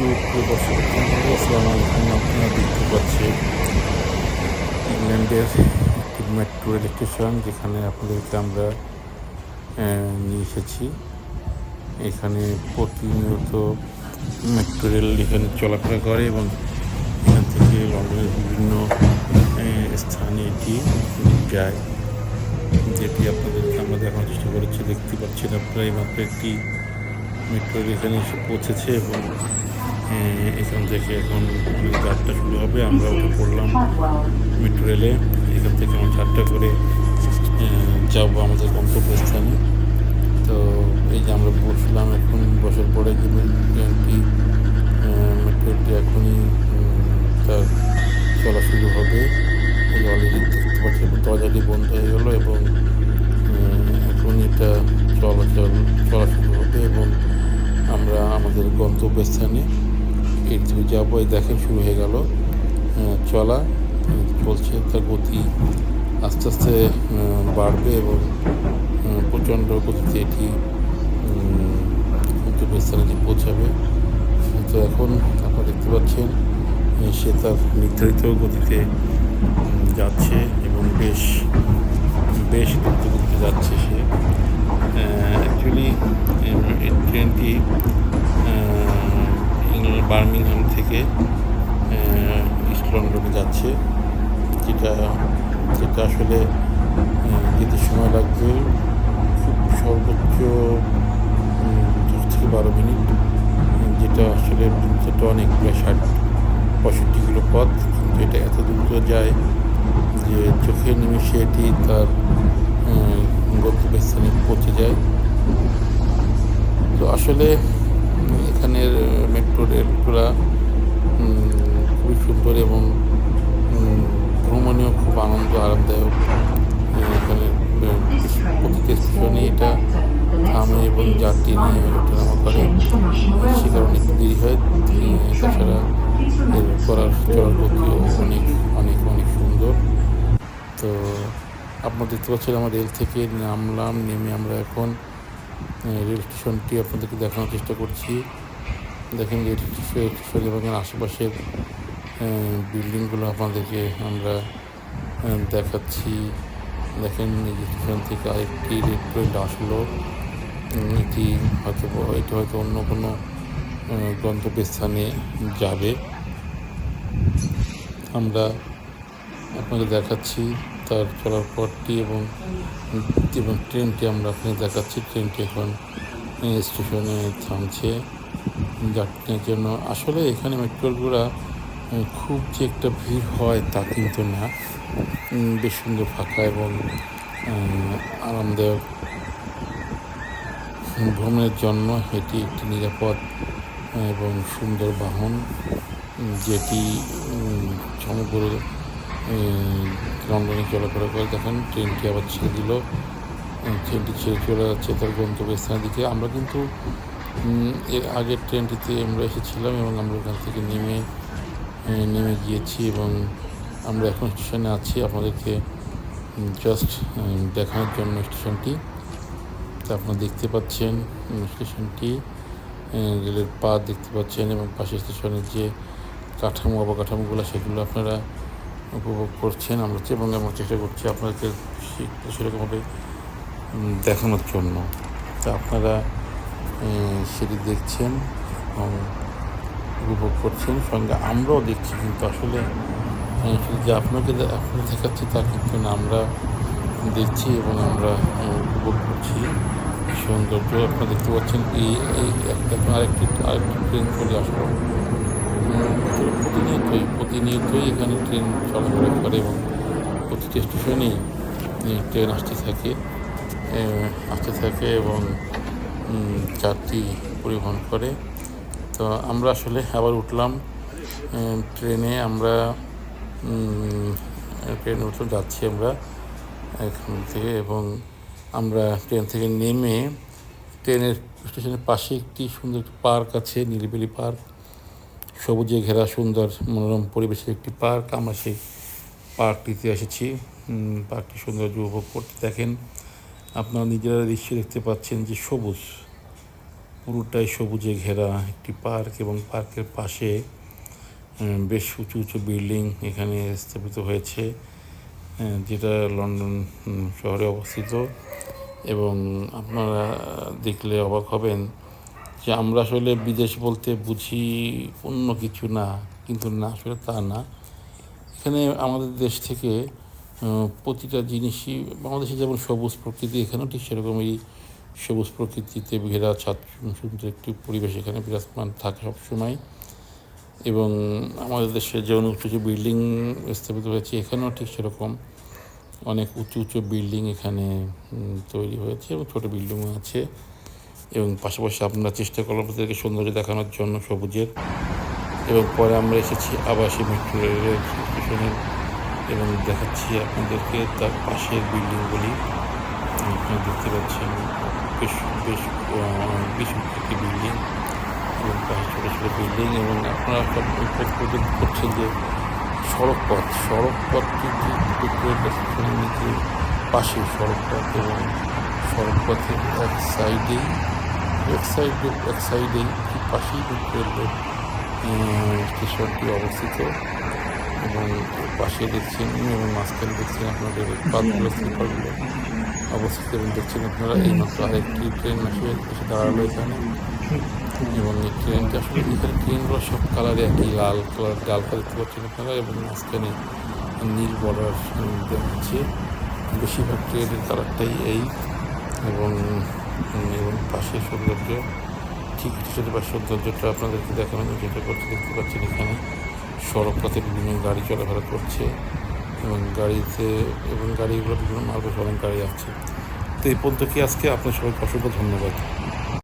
দেখতে পাচ্ছেন ইংল্যান্ডের একটি মেট্রো স্টেশন যেখানে আপনাদেরকে আমরা নিয়ে এসেছি এখানে প্রতিনিয়ত মেট্রো রেল এখানে চলাফেরা করে এবং এখান থেকে লন্ডনের বিভিন্ন স্থানে এটি যায় যেটি আপনাদেরকে আমরা দেখানোর চেষ্টা করেছি দেখতে পাচ্ছেন আপনারা এইমাত্র একটি মেট্রো এখানে এসে পৌঁছেছে এবং এখান থেকে এখন যাত্রা শুরু হবে। আমরা ওটা পড়লাম মেট্রো রেলে এখান থেকে আমরা চারটা করে যাব আমাদের গন্তব্যস্থানে। তো এই যে আমরা বসলাম এখন, বসার পরে যে ট্রেনটি মেট্রো রেলটি এখনই তার চলা শুরু হবে। এই অলরেডি দেখতে পাচ্ছি দরজাটি বন্ধ হয়ে গেল এবং এখন এটা চলাচল, চলা শুরু হবে এবং আমরা আমাদের গন্তব্যস্থানে এর থেকে যাব এই দেখেন শুরু হয়ে গেল। চলা চলছে। তার গতি আস্তে আস্তে বাড়বে এবং প্রচণ্ড গতিতে এটি যে পৌঁছাবে। তো এখন আপনারা দেখতে পাচ্ছেন সে তার নির্ধারিত গতিতে যাচ্ছে এবং বেশ বেশ দ্রুত গতিতে যাচ্ছে সে। অ্যাকচুয়ালি ট্রেনটি বার্মিংহাম থেকে ইস্ট লন্ডনে যাচ্ছে, যেটা যেটা আসলে যেতে সময় লাগবে খুব সর্বোচ্চ দশ থেকে বারো মিনিট, যেটা আসলে যেটা অনেক প্রায় ষাট পঁয়ষট্টি কিলো পথ, কিন্তু এটা এত দ্রুত যায় যে চোখের নিমেষে এটি তার গন্তব্যস্থানে পৌঁছে যায়। তো আসলে এখানের মেট্রো রেলগুলা খুবই সুন্দর এবং উম, ভ্রমণীয় খুব আনন্দ আরামদায়ক। এখানে প্রতিটি স্টেশনে এটা থামে এবং যাত্রী নিয়ে ওঠানামা করে। সে কারণে একটু দেরি হয় তাছাড়া এর করার চলার অনেক অনেক অনেক সুন্দর। তো আপনারা দেখতে পাচ্ছেন আমরা রেল থেকে নামলাম নেমে আমরা এখন রেল স্টেশনটি আপনাদেরকে দেখানোর চেষ্টা করছি। দেখেন, রেল স্টেশন এবং আশেপাশের বিল্ডিংগুলো আপনাদেরকে আমরা দেখাচ্ছি। দেখেন স্টেশন থেকে আরেকটি রেল ট্রেন আসলো। এটি হয়তো এটি হয়তো অন্য কোনো গন্তব্যস্থানে যাবে। আমরা আপনাকে দেখাচ্ছি, তার চলার পথটি এবং এবং ট্রেনটি আমরা আপনাকে দেখাচ্ছি। ট্রেনটি এখন স্টেশনে থামছে। যাত্রীদের জন্য আসলে এখানে মেট্রোগুলা খুব যে একটা ভিড় হয় তা কিন্তু না। বেশ সুন্দর ফাঁকা এবং আরামদায়ক। ভ্রমণের জন্য এটি একটি নিরাপদ এবং সুন্দর বাহন, যেটি সমগ্র লন্ডনে চলাফেরা করে দেখেন, ট্রেনটি আবার ছেড়ে দিল। ট্রেনটি ছেড়ে চলে যাচ্ছে তার গন্তব্যস্থানের দিকে। আমরা কিন্তু এর আগের ট্রেনটিতে আমরা এসেছিলাম এবং আমরা ওখান থেকে নেমে নেমে গিয়েছি এবং আমরা এখন স্টেশনে আছি আপনাদেরকে জাস্ট দেখানোর জন্য স্টেশনটি। তা আপনারা দেখতে পাচ্ছেন স্টেশনটি রেলের পা দেখতে পাচ্ছেন এবং পাশে স্টেশনের যে কাঠামো, অবকাঠামোগুলো, সেগুলো আপনারা উপভোগ করছেন আমরা এবং আমরা চেষ্টা করছি আপনাদেরকে সেরকমভাবে দেখানোর জন্য। তা আপনারা সেটি দেখছেন এবং উপভোগ করছেন। সঙ্গে আমরাও দেখছি কিন্তু আসলে যে আপনাকে আপনাকে দেখাচ্ছি তা কিন্তু না, আমরা দেখছি এবং আমরা উপভোগ করছি। সৌন্দর্য আপনারা দেখতে পাচ্ছেন। এই একটা আরেকটি আরেকটি ট্রেন চলে আসলো। প্রতিনিয়তই প্রতিনিয়তই এখানে ট্রেন চলাফেরা করে এবং প্রতিটি স্টেশনেই ট্রেন আসতে থাকে আসতে থাকে এবং যাত্রী পরিবহন করে। তো আমরা আসলে আবার উঠলাম ট্রেনে আমরা ট্রেনে উঠলাম যাচ্ছি আমরা এখান থেকে এবং আমরা ট্রেন থেকে নেমে, ট্রেনের স্টেশনের পাশে একটি সুন্দর পার্ক আছে নীলবেলি পার্ক। সবুজে ঘেরা সুন্দর মনোরম পরিবেশের একটি পার্ক। আমরা সেই পার্কটিতে এসেছি। পার্কটি সৌন্দর্য উপভোগ করতে দেখেন। আপনারা নিজেরা দৃশ্য দেখতে পাচ্ছেন যে সবুজ। পুরোটাই সবুজে ঘেরা একটি পার্ক এবং পার্কের পাশে বেশ উঁচু উঁচু বিল্ডিং এখানে স্থাপিত হয়েছে যেটা লন্ডন শহরে অবস্থিত। এবং আপনারা দেখলে অবাক হবেন যে আমরা আসলে বিদেশ বলতে বুঝি অন্য কিছু না, কিন্তু না, আসলে তা না। এখানে আমাদের দেশ থেকে প্রতিটা জিনিসই, বাংলাদেশে যেমন সবুজ প্রকৃতি, এখানেও ঠিক সেরকমই সবুজ প্রকৃতিতে ঘেরা সুন্দর একটি পরিবেশ এখানে বিরাজমান থাকে সবসময়। এবং আমাদের দেশে উঁচু উঁচু বিল্ডিং স্থাপিত হয়েছে, এখানেও ঠিক সেরকম। অনেক উঁচু উঁচু বিল্ডিং এখানে তৈরি হয়েছে এবং ছোটো বিল্ডিংও আছে। এবং পাশাপাশি আপনারা চেষ্টা করলাম তাদেরকে সৌন্দর্য দেখানোর জন্য সবুজের। এবং পরে আমরা এসেছি আবাসী মেট্রো রেলের স্টেশনে এবং দেখাচ্ছি আপনাদেরকে তার পাশের বিল্ডিংগুলি। আপনারা দেখতে পাচ্ছেন বেশ বেশ বেশ একটি বিল্ডিং। এবং পাশে ছোটো ছোটো বিল্ডিং এবং আপনারা উপলব্ধ করছেন যে সড়ক পথ সড়ক পথটি ঠিক পেট্রোল স্টেশনের পাশে সড়ক পথ এবং সড়ক পথের এক সাইডেই এক সাইডে এক সাইডেই ঠিক পাশেই পেট্রোল স্টেশনটি অবস্থিত। এবং পাশে দেখছেন এবং মাঝখানে দেখছেন আপনাদের পাতগুলো স্লিপারগুলো অবস্থিত এবং দেখছেন আপনারা এই মাত্র আরেকটি ট্রেন আসে, এসে দাঁড়াল এখানে। এবং এই ট্রেনটা আসলে এখানে ট্রেনগুলো সব কালারে একই, লাল কালার লাল কালার দেখতে পাচ্ছেন আপনারা এবং মাঝখানে নীল বর্ডার দেখাচ্ছে বেশিরভাগ ট্রেনের কালারটাই এই এবং এবং পাশে সৌন্দর্য, ঠিক সেটা বা সৌন্দর্যটা আপনাদেরকে দেখাবেন যেটা করতে দেখতে পাচ্ছেন এখানে সড়ক পথে বিভিন্ন গাড়ি চলাফেরা করছে এবং গাড়িতে, এবং গাড়িগুলো বিভিন্ন মার্গ সরণ গাড়ি আছে তো এই পর্যন্ত কি আজকে আপনার সবাইকে অসংখ্য ধন্যবাদ।